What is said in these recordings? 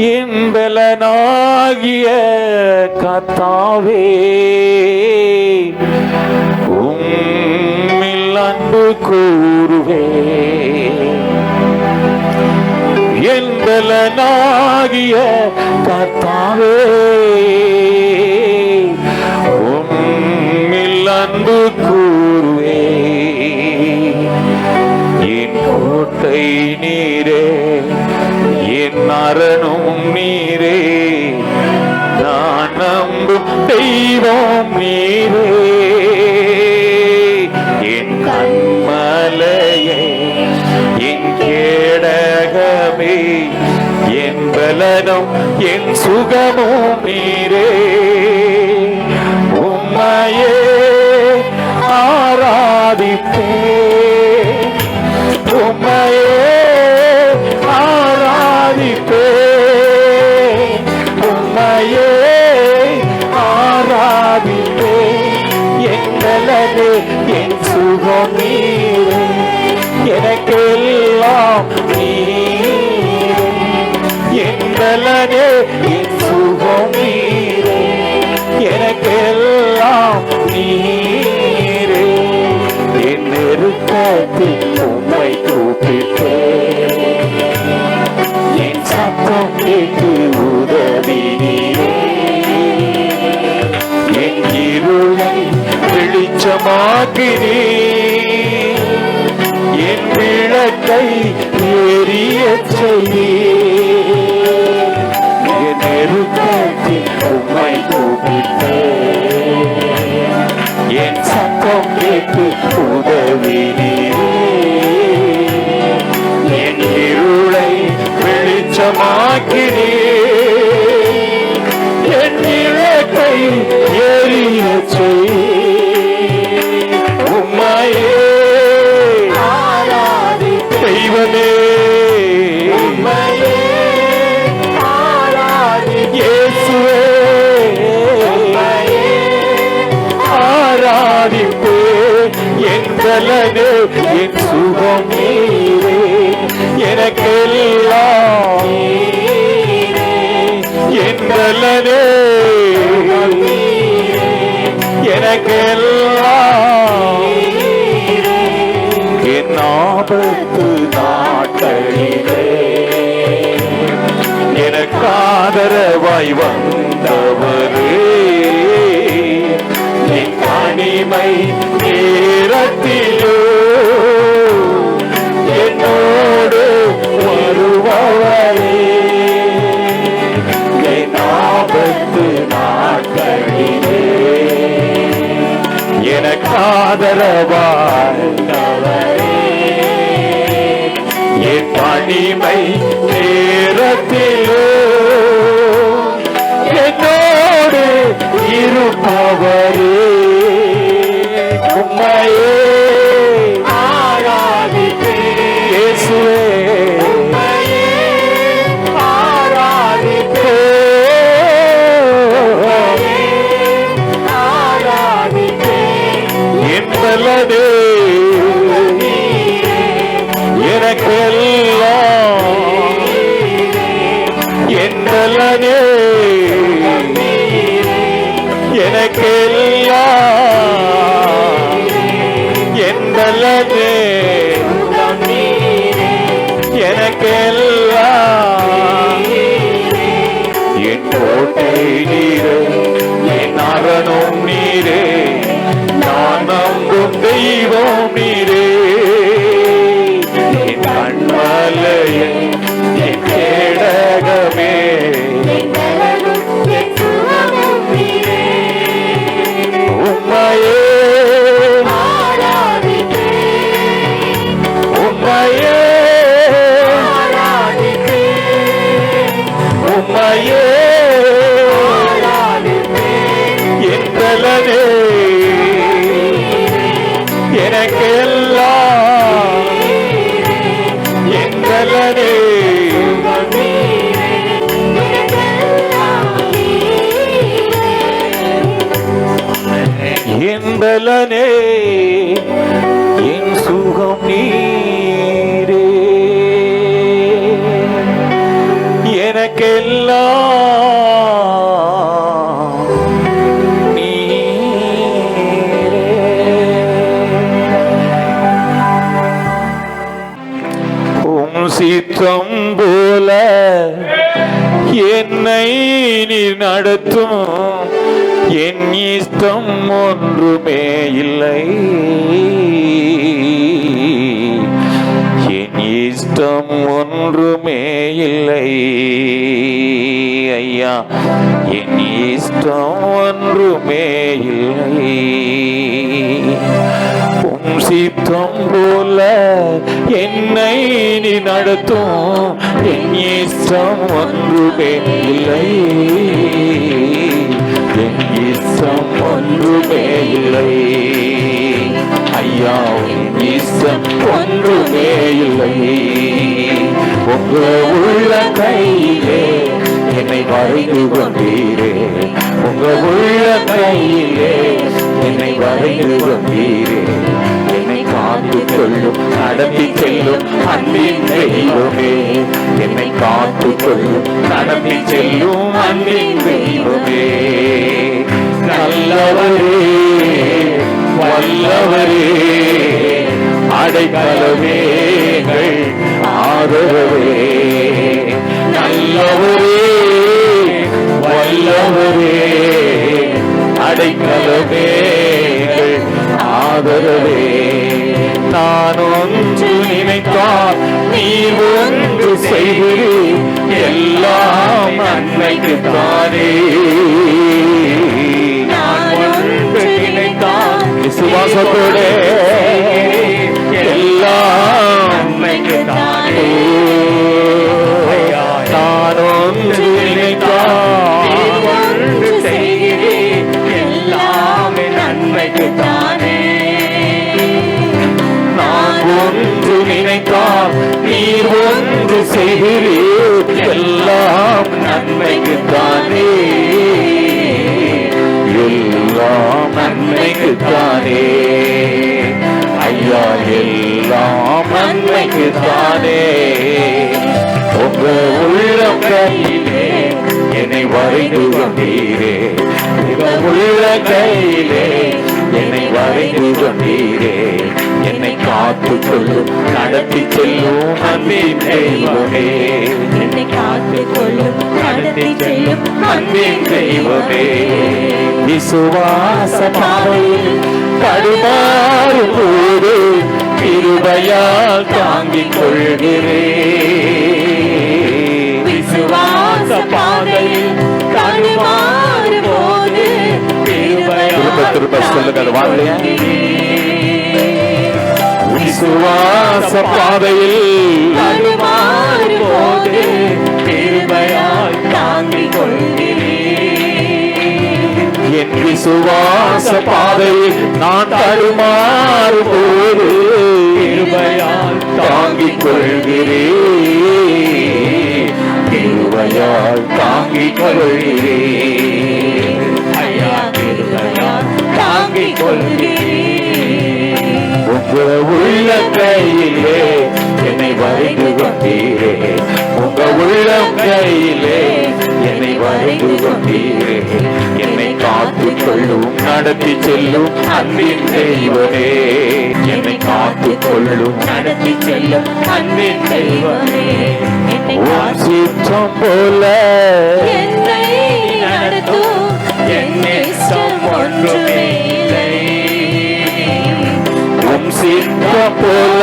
இன்பலனாகிய கத்தாவே உம்மில் அன்பு கூறுவே. என்பலனாகிய கத்தாவே உம்மில் அன்பு கூறுவே. என் கோட்டை நீரே தெய்வம் நீரே. என் கண்மலையை என் கேடகமே என் பலனும் என் சுகமும் நீரே. உம்மையே ஆராதிப்பே சுகம் நீரே எனக்கெல்லாம் நீரே எங்களது என் சுகம் நீரே எனக்கெல்லாம் நீரே என் நெருக்கத்தில் உம்மை கூப்பிட்டேன். என் சத்தம் கேட்டு உதவி நீரே. என் இருளை வெளிச்சமாக்கிறேன் கை ஏறிய செய்யே நெருக்கத்தில் உம்மை கூப்பிட்டேன். என் சத்தம் கேட்டு உதவி என் இருளை வெளிச்சமாக்கினே என் இழக்கை ஏறிய செய் எனக்கெல்லாம் என் ஆபத்து நாட்களிலே. எனக்கு ஆதரவாய் வந்தவரே. என் தனிமை நேரத்திலோ என்னோடு வருபவரே. என் ஆபத்து நாட்களிலே. எனக்கு ஆதரவாய் என் தனிமை நேரத்திலோ என்னோடு இருப்பவரே. எனக்கெல்லாம் என்பலனே எனக்கெல்லாம் என் கோட்டை நீரே என் அரணம் நீரே. நான் நம்பும் தெய்வம் நீ எனக்கெல்லாம் என் பலனே என் சுகம் நீரே. எனக்கெல்லாம் உம் போல என்னை நீ நடத்தும். என் இஷ்டம் ஒன்றுமே இல்லை. என் இஷ்டம் ஒன்றுமே இல்லை. ஐயா என் இஷ்டம் ஒன்றுமே இல்லை. உம் சித்தம் போல என்னை நீ நடத்தும். என் இஷ்டம் ஒன்றுமே இல்லை என் இஷ்டம் ஒன்றுமே இல்லை ஐயா உன் இஷ்டம் ஒன்றுமே இல்லை உங்க உள்ள கையிலே என்னை வரைந்து கொண்டீரே. உங்க உள்ள கையிலே என்னை வரைந்து கொண்டீரே. நடத்தி செல்லும் அன்பின் தெய்வமே என்னை காத்து கொள்ளும் நடத்தி செல்லும் அன்பின் தெய்வமே நல்லவரே வல்லவரே அடைக்கலவேகள் ஆதரவே. நல்லவரே வல்லவரே அடைக்கலவேகள் ஆதரவே. நான் ஒன்று நினைத்தால் நீ ஒன்று செய்கிறீர் எல்லாம் நன்மைக்கு தானே. நான் ஒன்று நினைத்தால் விசுவாசத்தோட தானே? எல்லாம் நன்மைக்கு தானே? ஐயா எல்லாம் நன்மைக்கு தானே? உங்க உள்ளம் கையிலே என்னை வரைந்து கொண்டீரே. உங்க உள்ள கையிலே என்னை வரைந்து கொண்டீரே. என்னை காத்து கொள்ளும் நடத்தி செல்லும் அன்பின் தெய்வமே. என்னை காத்து கொள்ளும் நடத்தி செல்லும் அன்பின் தெய்வமே. விசுவாச பாதையில் தடுமாறும் போது கிருபையால் தாங்கிக் கொள்கிறேன். பாதையில் தடுமாறும் போது திரும்ப திரும்ப சொல்லுங்க வாங்கலையா விசுவாச பாதையில் தடுமாறும் போது கிருபையால் தாங்கிக் என் விசுவாச பாதையில் நான் தடுமாறும் போது கிருபையால் தாங்கிக் கொள்கிறேன். கிருபையால் தாங்கி கொள்கிறேன் ஐயா கிருபையால் தாங்கிக் கொள்கிறேன் உங்க உள்ள கையிலே என்னை வரைந்து கொண்டீரே. உங்க உள்ள கையிலே என்னை வரைந்து கொண்டீரே. கொள்ளும் நடத்தி செல்லும் அன்பின் தெய்வமே. என்னை காத்து கொள்ளும் நடத்தி செல்லும் அன்பின் தெய்வமே. சித்தம் போல என்னை நடத்தும் ஒன்றுமே போல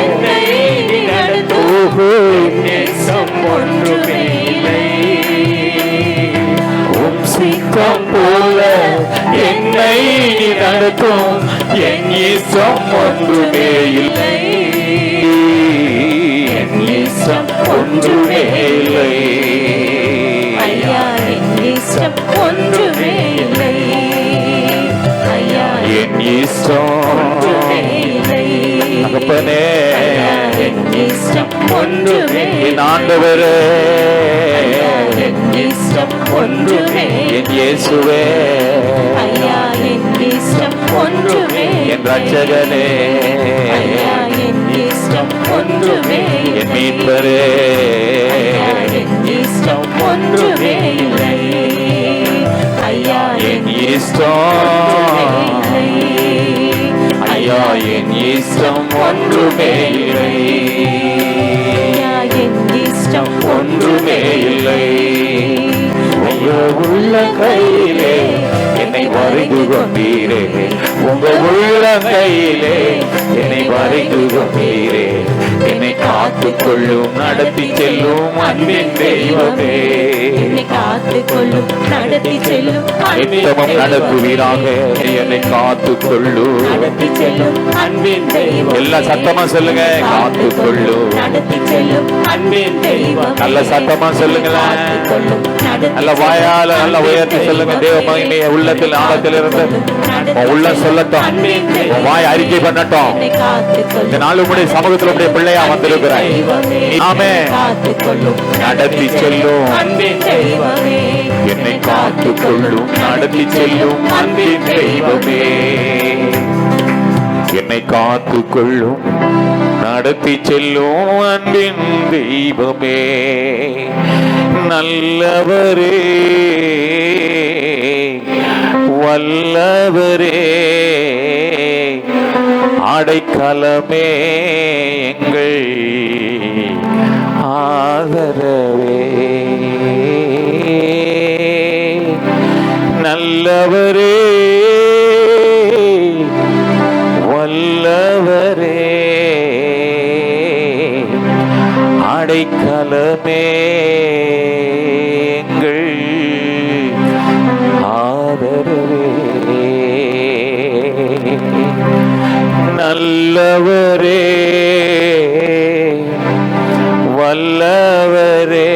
என்னை நடத்தும் என் இசம் ஒன்றுமே இல்லை. என் இசம் ஒன்றுமே இல்லை. ஐயா என் இஷ்டம் ஒன்றுமே இல்லை. ஐயா என் இசம் ஒன்றுமே இல்லை. தகப்பனே. ஐயா என் இஷ்டம் ஒன்றுமே என் ஆண்டவரே. என் இஷ்டம் ஒன்றுமே. என் இயேசுவே. ஐயா என் இஷ்டம் ஒன்றுமே. என் ரட்சகனே ஐயா என் இஷ்டம் ஒன்றுமே. என் மீட்பரே. என் இஷ்டம் ஒன்றுமே இல்லை. ஐயா என் இஷ்டம். ஐயா என் இஷ்டம் ஒன்றுமே இல்லை. ஐயா என் இஷ்டம் ஒன்றுமே இல்லை. உங்க உள்ள கையிலே என்னை வரைந்து கொண்டீரே உங்க உள்ள கையிலே என்னை வரைந்து கொண்டீரே என்னை காத்துக் கொள்ளும் நடத்தி செல்லும் அன்பின் தெய்வமே. என்னை காத்துக் கொள்ளும் நடத்தி செல்லும் அன்பின் நித்தமும் தெய்வமே. நடத்துவீராக. என்னை காத்துக் கொள்ளும் நடத்தி செல்லும் அன்பின் தெய்வம். எல்லா சத்தமா சொல்லுங்க. காத்துக் கொள்ளும் நடத்தி செல்லும் அன்பின் தெய்வம். நல்ல சத்தமா சொல்லுங்களேன். நல்ல நல்ல வாயால நல்ல உயர்த்தி சொல்லுங்க. தேவ மகிமையை உள்ளத்தில் ஆழத்திலிருந்து உள்ள சொல்லட்டும். வாய் அறிக்கை பண்ணட்டும். இந்த நாள் உங்களுடைய சமூகத்தில் உடைய பிள்ளையா வந்திருக்கிறாய். ஆமே. நடத்தி செல்லும். என்னை காத்துக்கொள்ளும். நடத்தி செல்லும் அன்பின் தெய்வமே. என்னை காத்துக்கொள்ளும். நடத்தி செல்லும் அன்பின் தெய்வமே. நல்லவரே. வல்லவரே அடைக்கலமே எங்கள் ஆதரவே. நல்லவரே நல்லவரே வல்லவரே.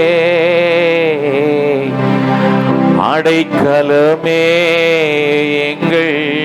அடைக்கலமே எங்கள்